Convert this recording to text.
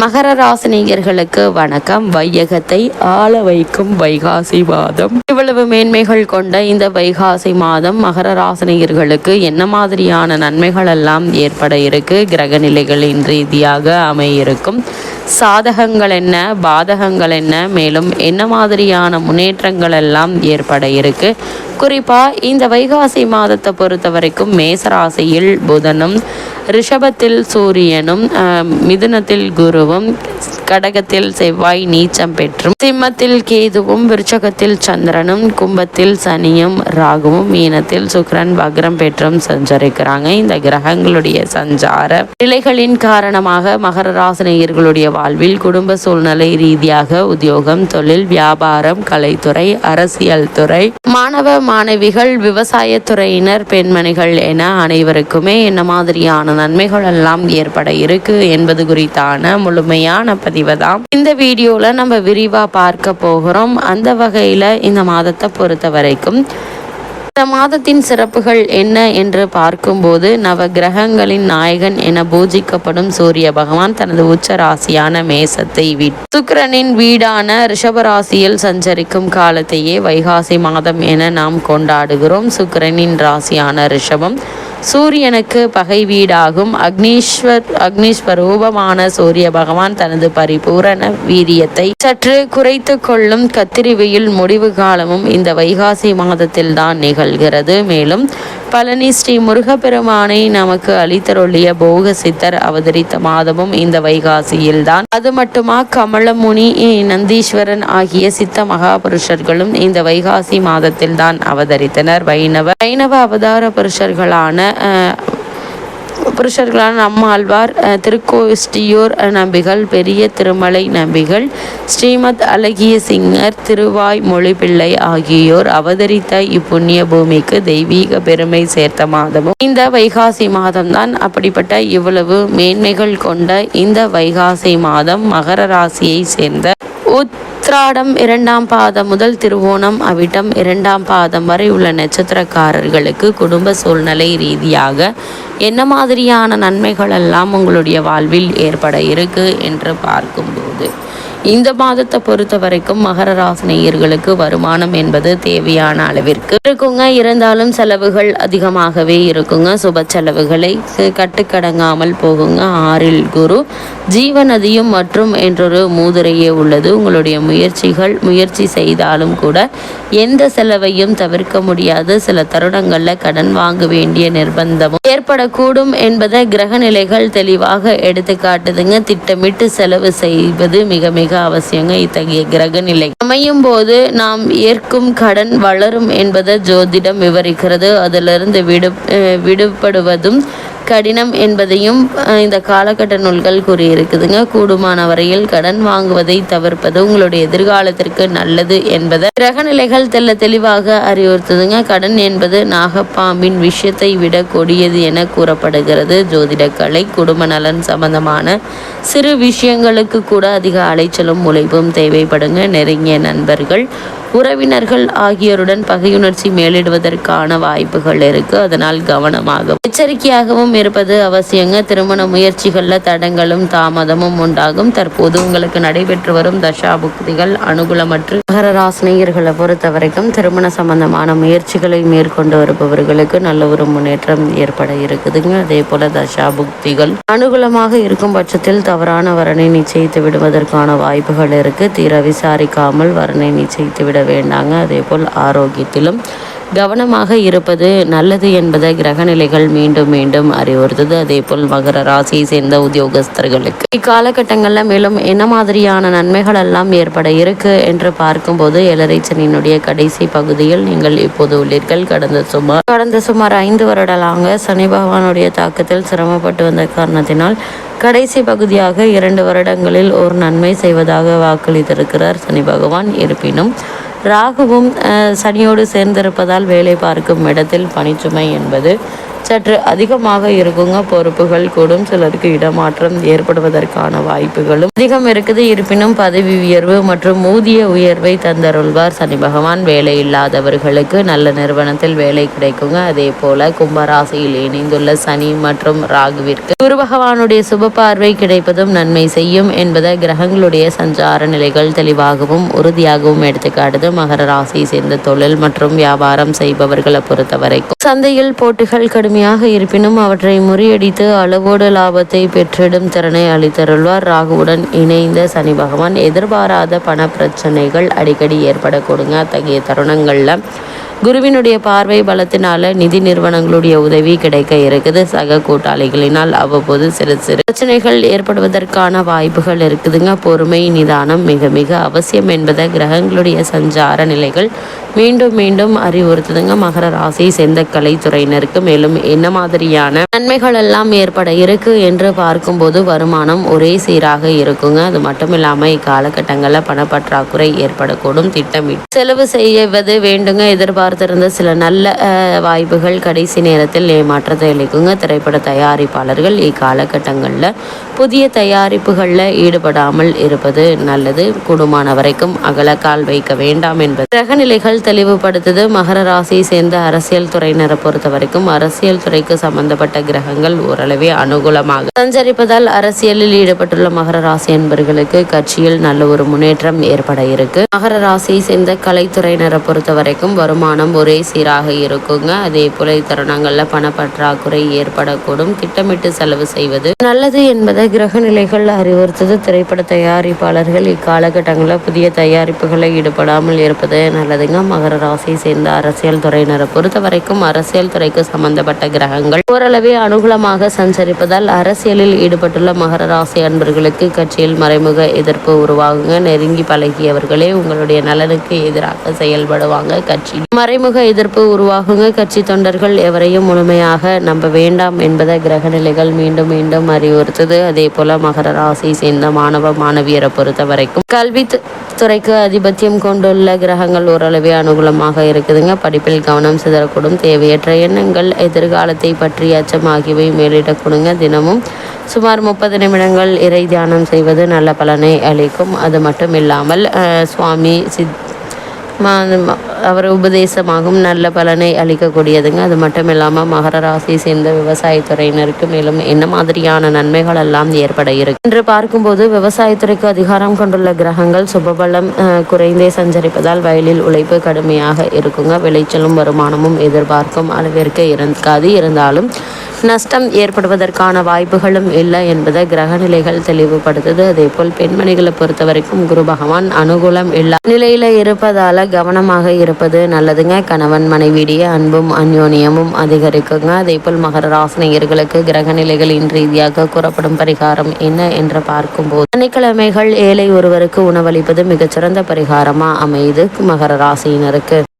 மகர ராசினியர்களுக்கு வணக்கம். வையகத்தை ஆள வைக்கும் வைகாசி மாதம். இவ்வளவு மேன்மைகள் கொண்ட இந்த வைகாசி மாதம் மகர ராசினியர்களுக்கு என்ன மாதிரியான நன்மைகள் எல்லாம் ஏற்பட இருக்கு? கிரக நிலைகளின் ரீதியாக அமையிருக்கும். சாதகங்கள் என்ன? பாதகங்கள் என்ன? மேலும் என்ன மாதிரியான முன்னேற்றங்கள் எல்லாம் ஏற்பட இருக்கு? குறிப்பா இந்த வைகாசி மாதத்தை பொறுத்த வரைக்கும் மேசராசியில் புதனும் ரிஷபத்தில் சூரியனும் மிதுனத்தில் குருவும் கடகத்தில் செவ்வாய் நீச்சம் பெற்றும் சிம்மத்தில் கேதுவும் விருச்சகத்தில் சந்திரனும் கும்பத்தில் சனியும் ராகுவும் மீனத்தில் சுக்கரன் வக்ரம் பெற்றும் சஞ்சரிக்கிறாங்க. இந்த கிரகங்களுடைய சஞ்சார நிலைகளின் காரணமாக மகர ராசினியர்களுடைய வாழ்வில் குடும்ப சூழ்நிலை ரீதியாக உத்தியோகம் தொழில் வியாபாரம் கலைத்துறை அரசியல் துறை மாணவ மாணவிகள் விவசாயத்துறையினர் பெண்மணிகள் என அனைவருக்குமே என்ன மாதிரியான நன்மைகள் எல்லாம் ஏற்பட இருக்கு என்பது குறித்தான முழுமையான பதிவு தான் இந்த வீடியோல நம்ம விரிவா பார்க்க போகிறோம். அந்த வகையில இந்த மாதத்தை பொறுத்த வரைக்கும் இந்த மாதத்தின் சிறப்புகள் என்ன என்று பார்க்கும்போது நவ கிரகங்களின் நாயகன் என பூஜிக்கப்படும் சூரிய பகவான் தனது உச்ச ராசியான மேசத்தை விட்டு சுக்கிரனின் வீடான ரிஷபராசியில் சஞ்சரிக்கும் காலத்தையே வைகாசி மாதம் என நாம் கொண்டாடுகிறோம். சுக்கிரனின் ராசியான ரிஷபம் சூரியனுக்கு பகை வீடாகும். அக்னீஸ்வர் அக்னீஸ்வரூபமான சூரிய பகவான் தனது பரிபூரண வீரியத்தை சற்று குறைத்து கொள்ளும் கத்திரி வெயில் முடிவு காலமும் இந்த வைகாசி மாதத்தில் தான் நிகழ்கிறது. மேலும் பழனி ஸ்ரீ முருகப்பெருமானை நமக்கு அளித்தருளிய போக சித்தர் அவதரித்த மாதமும் இந்த வைகாசியில்தான் அது மட்டுமா கமலமுனி நந்தீஸ்வரன் ஆகிய சித்த மகாபுருஷர்களும் இந்த வைகாசி மாதத்தில் தான் அவதரித்தனர். வைணவ வைணவ அவதார புருஷர்களான புருஷர்களான நம்மாழ்வார் திருக்கோஷ்டியூர் நம்பிகள் பெரிய திருமலை நம்பிகள் ஸ்ரீமத் அழகிய சிங்கர் திருவாய் மொழிப்பிள்ளை ஆகியோர் அவதரித்த இப்புண்ணிய பூமிக்கு தெய்வீக பெருமை சேர்த்த மாதமும். இந்த வைகாசி மாதம்தான் அப்படிப்பட்ட இவ்வளவு மேன்மைகள் கொண்ட இந்த வைகாசி மாதம் மகர ராசியை சேர்ந்த உத் உத்ராடம் இரண்டாம் பாதம் முதல் திருவோணம் அவிட்டம் இரண்டாம் பாதம் வரை உள்ள நட்சத்திரக்காரர்களுக்கு குடும்ப சூழ்நிலை ரீதியாக என்ன மாதிரியான நன்மைகள் எல்லாம் உங்களுடைய வாழ்வில் ஏற்பட இருக்கு என்று பார்க்கும்போது. இந்த மாதத்தை பொறுத்த வரைக்கும் மகர ராசி நேயர்களுக்கு வருமானம் என்பது தேவையான அளவிற்கு இருக்குங்க. இருந்தாலும் செலவுகள் அதிகமாகவே இருக்குங்க. சுப செலவுகளை கட்டுக்கடங்காமல் போகுங்க. ஆறில் குரு ஜீவநதியும் மற்றும் என்றொரு மூதுரையே உள்ளது. உங்களுடைய முயற்சிகள் முயற்சி செய்தாலும் கூட எந்த செலவையும் தவிர்க்க முடியாத. சில தருணங்களில் கடன் வாங்க வேண்டிய நிர்பந்தமும் ஏற்படக்கூடும் என்பதை கிரக நிலைகள் தெளிவாக எடுத்து காட்டுதுங்க திட்டமிட்டு செலவு செய்வது மிக மிக அவசியங்க இத்தகைய கிரக நிலை அமையும் போது நாம் ஏற்கும் கடன் வளரும் என்பதை ஜோதிடம் விவரிக்கிறது. அதிலிருந்து விடு விடுபடுவதும் கடினம் என்பதையும் இந்த காலகட்ட நூல்கள் கூறியிருக்குதுங்க. கூடுமான வரையில் கடன் வாங்குவதை தவிர்ப்பது உங்களுடைய எதிர்காலத்திற்கு நல்லது என்பதை கிரகநிலைகள் தெல்ல தெளிவாக அறிவுறுத்துதுங்க. கடன் என்பது நாகப்பாம்பின் விஷயத்தை விட கொடியது என கூறப்படுகிறது. ஜோதிடக்கலை குடும்ப நலன் சம்பந்தமான சிறு விஷயங்களுக்கு கூட அதிக அலைச்சலும் உழைப்பும் தேவைப்படுங்க. நெருங்கிய நண்பர்கள் உறவினர்கள் ஆகியோருடன் பகையுணர்ச்சி மேலிடுவதற்கான வாய்ப்புகள் இருக்கு. அதனால் கவனமாக எச்சரிக்கையாகவும் இருப்பது அவசியங்க. திருமண முயற்சிகள்ல தடங்களும் தாமதமும் உண்டாகும். தற்போது உங்களுக்கு நடைபெற்று வரும் தசாபுக்திகள் அனுகூலமற்று மகர ராசினியர்களை பொறுத்த வரைக்கும் திருமண சம்பந்தமான முயற்சிகளை மேற்கொண்டு வருபவர்களுக்கு நல்ல ஒரு முன்னேற்றம் ஏற்பட இருக்குதுங்க. அதே போல தசாபுக்திகள் அனுகூலமாக இருக்கும் பட்சத்தில் தவறான வரனை நிச்சயித்து விடுவதற்கான வாய்ப்புகள் இருக்கு. தீர விசாரிக்காமல் வரனை நிச்சயித்து விட வேண்டாங்க. அதே போல் ஆரோக்கியத்திலும் கவனமாக இருப்பது நல்லது என்பதை கிரகநிலைகள் மீண்டும் மீண்டும் அறிவுறுத்துது. அதே போல் மகர ராசியை சேர்ந்த உத்தியோகஸ்தர்களுக்கு. இக்காலகட்டங்களில் மேலும் என்ன மாதிரியான நன்மைகள் எல்லாம் ஏற்பட இருக்கு என்று பார்க்கும்போது எலரைச்சனினுடைய கடைசி பகுதியில் நீங்கள் இப்போது உள்ளீர்கள். கடந்த சுமார் கடந்த சுமார் ஐந்து வருடலாங்க சனி பகவானுடைய தாக்கத்தில் சிரமப்பட்டு வந்த காரணத்தினால் கடைசி பகுதியாக இரண்டு வருடங்களில் ஒரு நன்மை செய்வதாக வாக்களித்திருக்கிறார் சனி பகவான். இருப்பினும் ராகுவும் சனியோடு சேர்ந்திருப்பதால் வேலை பார்க்கும் இடத்தில் பணிச்சுமை என்பது சற்று அதிகமாக இருக்குங்க. பொறுப்புகள் கூடும். சிலருக்கு இடமாற்றம் ஏற்படுவதற்கான வாய்ப்புகளும் அதிகம் இருக்குது. இருப்பினும் பதவி உயர்வு மற்றும் ஊதிய உயர்வை தந்தருள்வார் சனி பகவான். வேலை இல்லாதவர்களுக்கு நல்ல நிறுவனத்தில் வேலை கிடைக்குங்க. அதே போல கும்பராசியில் இணைந்துள்ள சனி மற்றும் ராகுவிற்கு குரு பகவானுடைய சுப பார்வை கிடைப்பதும் நன்மை செய்யும் என்பதை கிரகங்களுடைய சஞ்சார நிலைகள் தெளிவாகவும் உறுதியாகவும் எடுத்துக்காட்டுது. மகர ராசியை சேர்ந்த தொழில் மற்றும் வியாபாரம் செய்பவர்களை பொறுத்தவரைக்கும் சந்தையில் போட்டிகள் கடுமையாக இருப்பினும் அவற்றை முறியடித்து அளவோடு லாபத்தை பெற்றிடும் திறனை அளித்தருள்வார். ராகுவுடன் இணைந்த சனி பகவான் எதிர்பாராத பண பிரச்சனைகள் அடிக்கடி ஏற்படக்கூடுங்க. அத்தகைய தருணங்களில் குருவினுடைய பார்வை பலத்தினால நிதி நிறுவனங்களுடைய உதவி கிடைக்க இருக்குது. சக கூட்டாளிகளினால் அவ்வப்போது சிறு சிறு பிரச்சனைகள் ஏற்படுவதற்கான வாய்ப்புகள் இருக்குதுங்க. பொறுமை நிதானம் மிக மிக அவசியம் என்பதை கிரகங்களுடைய சஞ்சார நிலைகள் மீண்டும் மீண்டும் அறிவுறுத்துதுங்க. மகர ராசி சேர்ந்த கலைத்துறையினருக்கு மேலும் என்ன மாதிரியான நன்மைகள் எல்லாம் ஏற்பட இருக்கு என்று பார்க்கும்போது வருமானம் ஒரே சீராக இருக்குங்க. அது மட்டும் இல்லாமல் இக்காலகட்டங்களில் பணப்பற்றாக்குறை ஏற்படக்கூடும். திட்டமிட்டு செலவு செய்வது வேண்டுங்க. எதிர்பார்த்திருந்த சில நல்ல வாய்ப்புகள் கடைசி நேரத்தில் ஏமாற்றத்தை அளிக்குங்க. திரைப்பட தயாரிப்பாளர்கள் இக்காலகட்டங்களில் புதிய தயாரிப்புகளில் ஈடுபடாமல் இருப்பது நல்லது. கூடுமான வரைக்கும் அகலக்கால் வைக்க வேண்டாம் என்பது கிரகநிலைகள் தெளிவுபடுத்துது. மகர ராசியை சேர்ந்த அரசியல் துறையினரை பொறுத்த வரைக்கும் அரசியல் துறைக்கு சம்பந்தப்பட்ட கிரகங்கள் ஓரளவே அனுகூலமாக சஞ்சரிப்பதால் அரசியலில் ஈடுபட்டுள்ள மகர ராசி என்பவர்களுக்கு கட்சியில் நல்ல ஒரு முன்னேற்றம் ஏற்பட இருக்கு. மகர ராசியை சேர்ந்த கலைத்துறையினரை பொறுத்த வரைக்கும் வருமானம் ஒரே சீராக இருக்குங்க. அதே போல தருணங்கள்ல பணப்பற்றாக்குறை ஏற்படக்கூடும். திட்டமிட்டு செலவு செய்வது நல்லது என்பதை கிரக நிலைகள் அறிவுறுத்தது. திரைப்பட தயாரிப்பாளர்கள் இக்காலகட்டங்களில் புதிய தயாரிப்புகளை ஈடுபடாமல் இருப்பது நல்லதுங்க. மகர ராசியை சேர்ந்த அரசியல் துறையினரை பொறுத்த வரைக்கும் அரசியல் துறைக்கு சம்பந்தப்பட்ட கிரகங்கள் ஓரளவே அனுகூலமாக சஞ்சரிப்பதால் அரசியலில் ஈடுபட்டுள்ள மகர ராசி அன்பர்களுக்கு கட்சியில் மறைமுக எதிர்ப்பு உருவாகுங்க. நெருங்கி பழகியவர்களே உங்களுடைய நலனுக்கு எதிராக செயல்படுவாங்க கட்சி. மறைமுக எதிர்ப்பு உருவாகுங்க. கட்சி தொண்டர்கள் எவரையும் முழுமையாக நம்ப வேண்டாம் என்பதை கிரக நிலைகள் மீண்டும் மீண்டும் அறிவுறுத்துது. அதே போல மகர ராசியை சேர்ந்த மாணவ மாணவியரை பொறுத்த வரைக்கும் கல்வி துறைக்கு அதிபத்தியம் கொண்டுள்ள கிரகங்கள் ஓரளவே அனுகூலமாக இருக்குதுங்க. படிப்பில் கவனம் சிதறக்கூடும். தேவையற்ற எண்ணங்கள் எதிர்காலத்தை பற்றி அச்சம் ஆகியவை மேலிடக்கூடுங்க. தினமும் சுமார் முப்பது நிமிடங்கள் இறை தியானம் செய்வது நல்ல பலனை அளிக்கும். அது மட்டும் இல்லாமல் சுவாமி சித் அவர் உபதேசமாகும். நல்ல பலனை அளிக்கக்கூடியதுங்க. அது மட்டும் இல்லாமல் மகர ராசியை சேர்ந்த விவசாயத்துறையினருக்கு மேலும் என்ன மாதிரியான நன்மைகள் எல்லாம் ஏற்பட இருக்கு? என்று பார்க்கும்போது விவசாயத்துறைக்கு அதிகாரம் கொண்டுள்ள கிரகங்கள் சுபபலம் குறைந்தே சஞ்சரிப்பதால் வயலில் உழைப்பு கடுமையாக இருக்குங்க. விளைச்சலும் வருமானமும் எதிர்பார்க்கும் அளவிற்கு இருக்காது. இருந்தாலும் நஷ்டம் ஏற்படுவதற்கான வாய்ப்புகளும் இல்லை என்பதை கிரகநிலைகள் தெளிவுபடுத்துது. அதே போல் பெண்மணிகளை பொறுத்த வரைக்கும் குரு பகவான் அனுகூலம் இல்லை நிலையில இருப்பதால கவனமாக இருப்பது நல்லதுங்க. கணவன் மனைவியிடையே அன்பும் அந்யோன்யமும் அதிகரிக்குங்க. அதே போல் மகர ராசினியர்களுக்கு கிரகநிலைகளின் ரீதியாக கூறப்படும் பரிகாரம் என்ன என்று பார்க்கும்போது சனிக்கிழமைகள் ஏழை ஒருவருக்கு உணவளிப்பது மிகச்சிறந்த பரிகாரமா அமையுது மகர ராசியினருக்கு.